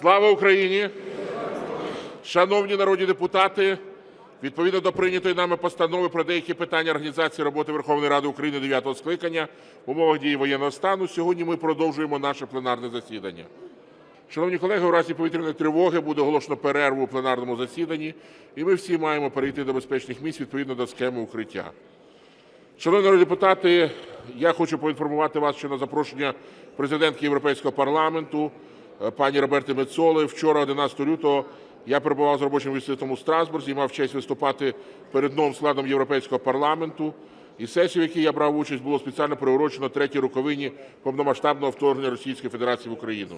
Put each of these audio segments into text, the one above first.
Слава Україні! Шановні народні депутати, відповідно до прийнятої нами постанови про деякі питання організації роботи Верховної Ради України дев'ятого скликання в умовах дії воєнного стану, сьогодні ми продовжуємо наше пленарне засідання. Шановні колеги, у разі повітряної тривоги буде оголошено перерву у пленарному засіданні, і ми всі маємо перейти до безпечних місць відповідно до схеми укриття. Шановні народні депутати, я хочу поінформувати вас, що на запрошення президентки Європейського парламенту пані Роберти Мецоли вчора, 11 лютого, я перебував з робочим візитом у Страсбурзі і мав честь виступати перед новим складом Європейського парламенту. І сесію, в якій я брав участь, було спеціально приурочено третій роковині повномасштабного вторгнення Російської Федерації в Україну.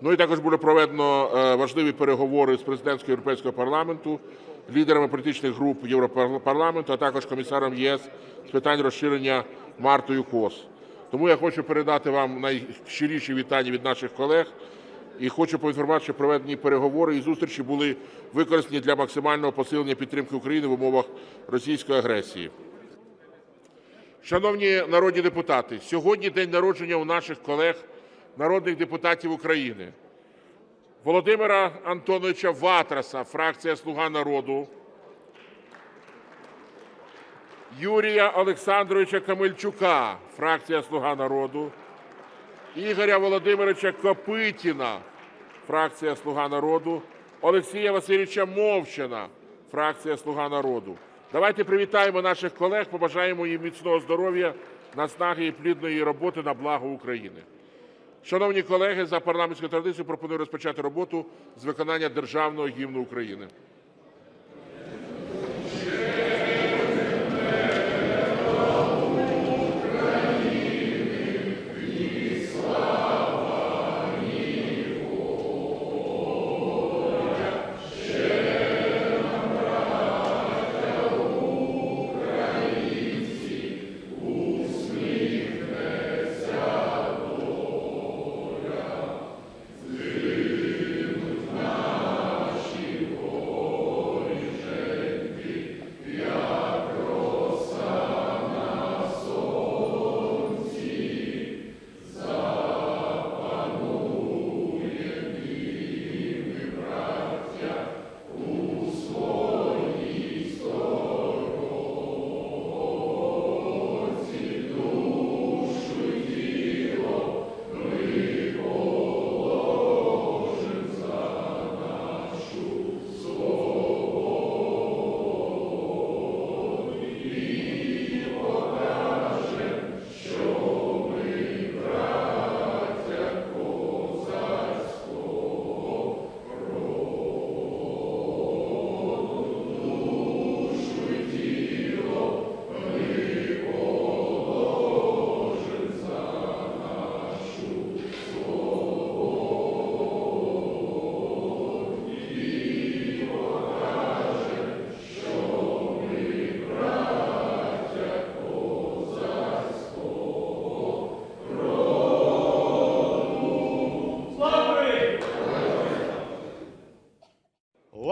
Ну і також було проведено е, важливі переговори з президентського Європейського парламенту, лідерами політичних груп Європарламенту, а також комісаром ЄС з питань розширення Мартою Кос. Тому я хочу передати вам найщиріші вітання від наших колег і хочу поінформувати, що проведені переговори і зустрічі були використані для максимального посилення підтримки України в умовах російської агресії. Шановні народні депутати, сьогодні день народження у наших колег народних депутатів України. Володимира Антоновича Ватраса, фракція "Слуга народу", Юрія Олександровича Камельчука, фракція "Слуга народу", Ігоря Володимировича Копитіна, фракція "Слуга народу", Олексія Васильовича Мовчана, фракція "Слуга народу". Давайте привітаємо наших колег, побажаємо їм міцного здоров'я, наснаги і плідної роботи на благо України. Шановні колеги, за парламентською традицією пропоную розпочати роботу з виконання Державного гімну України.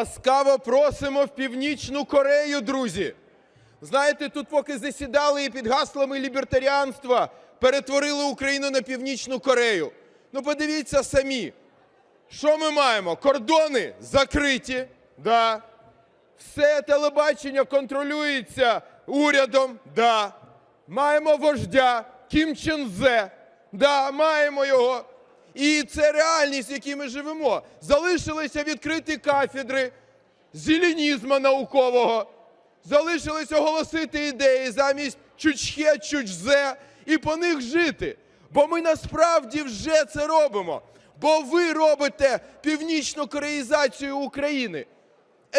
Ласкаво просимо в Північну Корею, друзі. Знаєте, тут поки засідали і під гаслами лібертаріанства перетворили Україну на Північну Корею. Ну подивіться самі, що ми маємо? Кордони закриті, да. Все телебачення контролюється урядом, да. Маємо вождя Кім Чен Зе, да, маємо його. І це реальність, в якій ми живемо. Залишилися відкриті кафедри зеленізму наукового. Залишилось оголосити ідеї замість чучхе, чучзе і по них жити. Бо ми насправді вже це робимо. Бо ви робите північну кореїзацію України.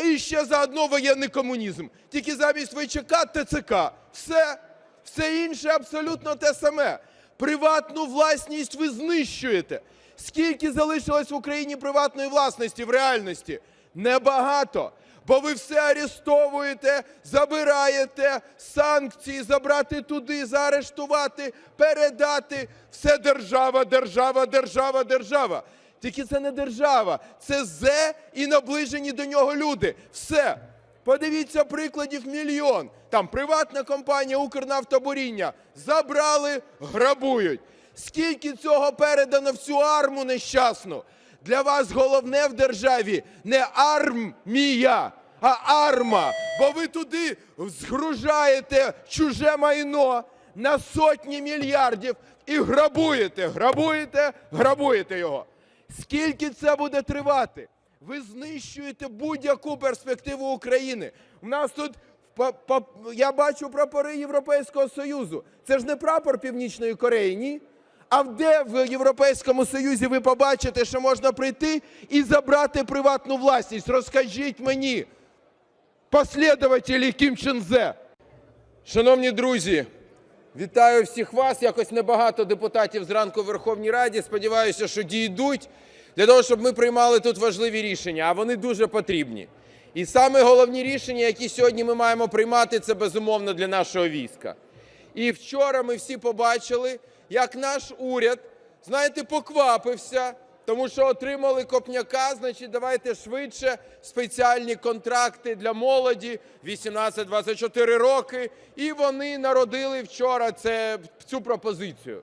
І ще заодно воєнний комунізм. Тільки замість ВЧК ТЦК. Все, все інше абсолютно те саме. Приватну власність ви знищуєте. Скільки залишилось в Україні приватної власності в реальності? Небагато. Бо ви все арестовуєте, забираєте санкції, забрати туди, заарештувати, передати. Все держава, держава, держава, держава. Тільки це не держава, це зе і наближені до нього люди. Все. Подивіться прикладів мільйон. Там приватна компанія Укрнафтобуріння забрали, грабують. Скільки цього передано в цю арму нещасну? Для вас головне в державі не армія, а арма. Бо ви туди згружаєте чуже майно на сотні мільярдів і грабуєте, грабуєте, грабуєте його. Скільки це буде тривати? Ви знищуєте будь-яку перспективу України. У нас тут я бачу прапори Європейського Союзу. Це ж не прапор Північної Кореї, ні? А де в Європейському Союзі ви побачите, що можна прийти і забрати приватну власність? Розкажіть мені, послідователі Кім Чен Зе. Шановні друзі, вітаю всіх вас. Якось небагато депутатів зранку в Верховній Раді. Сподіваюся, що дійдуть для того, щоб ми приймали тут важливі рішення, а вони дуже потрібні. І саме головні рішення, які сьогодні ми маємо приймати, це безумовно для нашого війська. І вчора ми всі побачили, як наш уряд, знаєте, поквапився, тому що отримали копняка, значить, давайте швидше спеціальні контракти для молоді 18-24 роки. І вони народили вчора це, цю пропозицію.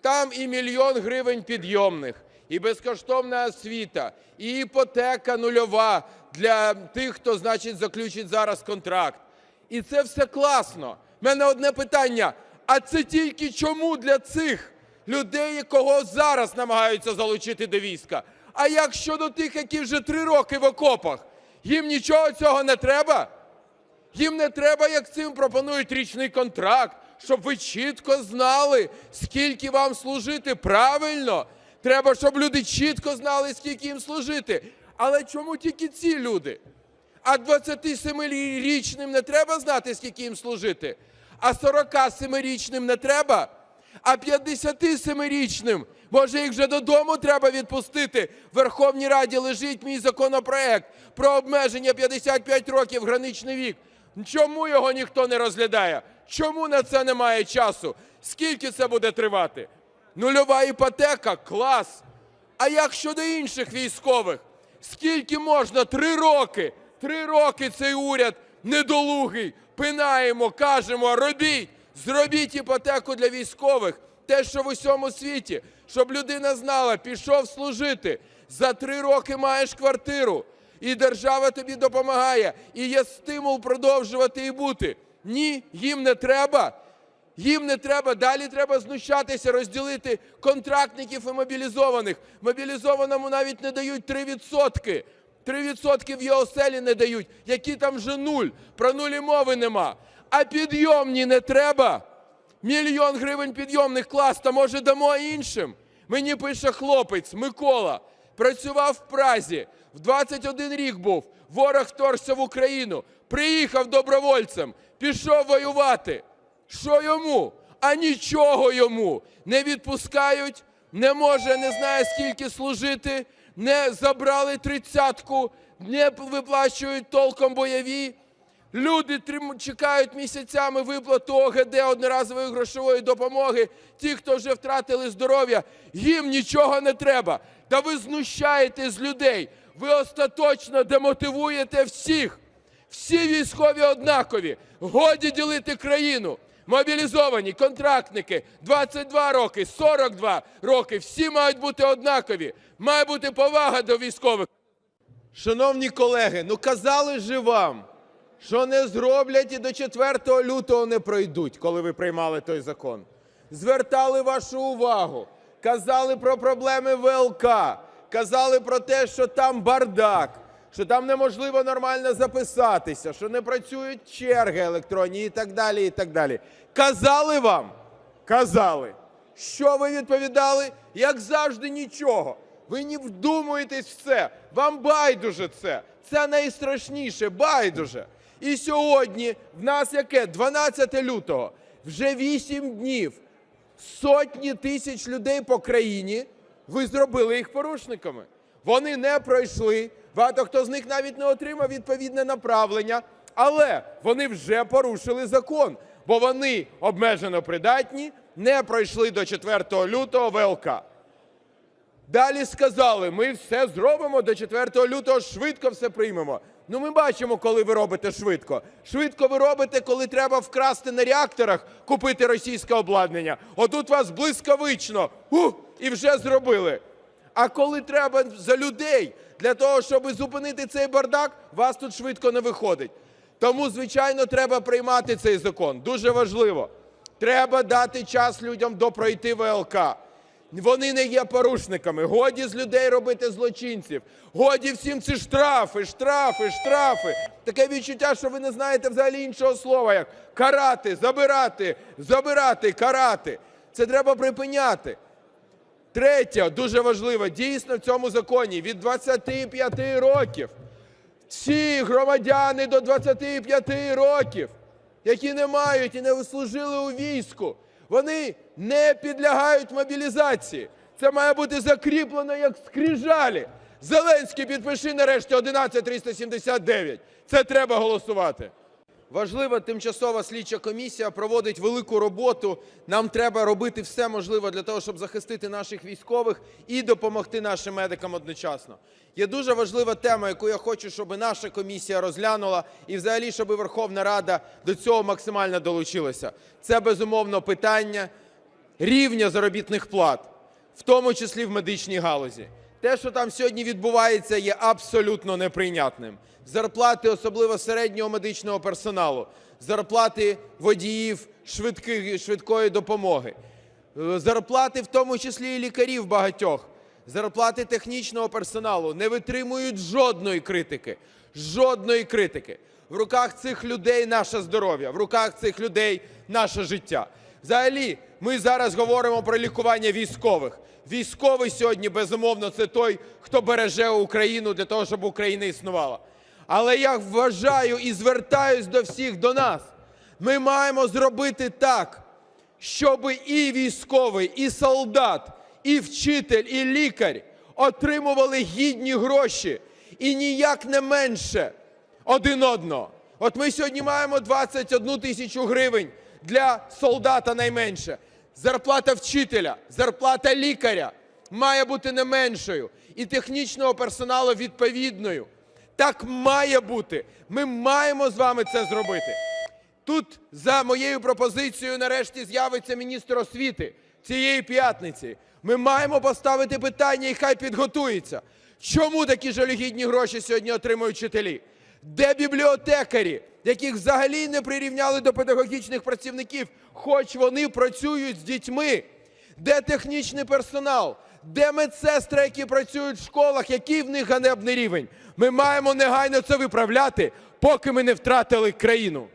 Там і мільйон гривень підйомних, і безкоштовна освіта, і іпотека нульова для тих, хто, значить, заключить зараз контракт. І це все класно. У мене одне питання: а це тільки чому для цих людей, кого зараз намагаються залучити до війська? А як щодо тих, які вже три роки в окопах? Їм нічого цього не треба? Їм не треба, як цим пропонують річний контракт, щоб ви чітко знали, скільки вам служити. Правильно, треба, щоб люди чітко знали, скільки їм служити. Але чому тільки ці люди? А 27-річним не треба знати, скільки їм служити. А 47-річним не треба. А 57-річним, може, їх вже додому треба відпустити. В Верховній Раді лежить мій законопроект про обмеження 55 років граничний вік. Чому його ніхто не розглядає? Чому на це немає часу? Скільки це буде тривати? Нульова іпотека клас. А як щодо інших військових? Скільки можна? Три роки. Три роки цей уряд недолугий. Пинаємо, кажемо, робіть, зробіть іпотеку для військових. Те, що в усьому світі, щоб людина знала, пішов служити. За три роки маєш квартиру, і держава тобі допомагає, і є стимул продовжувати і бути. Ні, їм не треба. Їм не треба, далі треба знущатися, розділити контрактників і мобілізованих. Мобілізованому навіть не дають 3%. 3% в його оселі не дають, які там вже нуль. Про нулі мови нема. А підйомні не треба. Мільйон гривень підйомних клас, та може дамо іншим. Мені пише хлопець Микола. Працював в Празі, в 21 рік був. Ворог вторгся в Україну. Приїхав добровольцем, пішов воювати. Що йому? А нічого йому. Не відпускають, не може, не знає скільки служити, не забрали тридцятку, не виплачують толком бойові. Люди чекають місяцями виплату ОГД одноразової грошової допомоги. Ті, хто вже втратили здоров'я, їм нічого не треба. Та ви знущаєте з людей. Ви остаточно демотивуєте всіх. Всі військові однакові. Годі ділити країну. Мобілізовані, контрактники, 22 роки, 42 роки. Всі мають бути однакові. Має бути повага до військових. Шановні колеги, ну казали ж вам, що не зроблять і до 4 лютого не пройдуть, коли ви приймали той закон. Звертали вашу увагу, казали про проблеми ВЛК, казали про те, що там бардак, що там неможливо нормально записатися, що не працюють черги електронні і так далі. і так далі. Казали вам? Казали. Що ви відповідали? Як завжди, нічого. Ви не вдумуєтесь в це. Вам байдуже це. Це найстрашніше, байдуже. І сьогодні в нас яке? 12 лютого. Вже 8 днів. Сотні тисяч людей по країні. Ви зробили їх порушниками. Вони не пройшли. Багато хто з них навіть не отримав відповідне направлення. Але вони вже порушили закон, бо вони обмежено придатні, не пройшли до 4 лютого ВЛК. Далі сказали, ми все зробимо до 4 лютого, швидко все приймемо. Ну ми бачимо, коли ви робите швидко. Швидко ви робите, коли треба вкрасти на реакторах, купити російське обладнання. Отут вас блискавично, ух, і вже зробили. А коли треба за людей для того, щоб зупинити цей бардак, вас тут швидко не виходить. Тому, звичайно, треба приймати цей закон. Дуже важливо. Треба дати час людям допройти ВЛК. Вони не є порушниками. Годі з людей робити злочинців. Годі всім ці штрафи, штрафи, штрафи. Таке відчуття, що ви не знаєте взагалі іншого слова, як карати, забирати, забирати, карати. Це треба припиняти. Третє, дуже важливо, дійсно в цьому законі від 25 років всі громадяни до 25 років, які не мають і не служили у війську, вони не підлягають мобілізації. Це має бути закріплено як скрижалі. Зеленський підпиши нарешті 11379. Це треба голосувати. Важлива тимчасова слідча комісія проводить велику роботу. Нам треба робити все можливе для того, щоб захистити наших військових і допомогти нашим медикам одночасно. Є дуже важлива тема, яку я хочу, щоб наша комісія розглянула, і взагалі, щоб Верховна Рада до цього максимально долучилася. Це безумовно питання рівня заробітних плат, в тому числі в медичній галузі. Те, що там сьогодні відбувається, є абсолютно неприйнятним. Зарплати, особливо середнього медичного персоналу, зарплати водіїв швидких, швидкої допомоги, е, зарплати в тому числі і лікарів багатьох, зарплати технічного персоналу не витримують жодної критики. Жодної критики. В руках цих людей наше здоров'я, в руках цих людей наше життя. Взагалі, ми зараз говоримо про лікування військових. Військовий сьогодні, безумовно, це той, хто береже Україну для того, щоб Україна існувала. Але я вважаю і звертаюсь до всіх, до нас. Ми маємо зробити так, щоб і військовий, і солдат, і вчитель, і лікар отримували гідні гроші і ніяк не менше один одного. От ми сьогодні маємо 21 тисячу гривень для солдата найменше. Зарплата вчителя, зарплата лікаря має бути не меншою і технічного персоналу відповідною. Так має бути. Ми маємо з вами це зробити. Тут за моєю пропозицією нарешті з'явиться міністр освіти цієї п'ятниці. Ми маємо поставити питання і хай підготується. Чому такі жалюгідні гроші сьогодні отримують вчителі? Де бібліотекарі, яких взагалі не прирівняли до педагогічних працівників, хоч вони працюють з дітьми? Де технічний персонал? Де медсестри, які працюють в школах? Який в них ганебний рівень? Ми маємо негайно це виправляти, поки ми не втратили країну.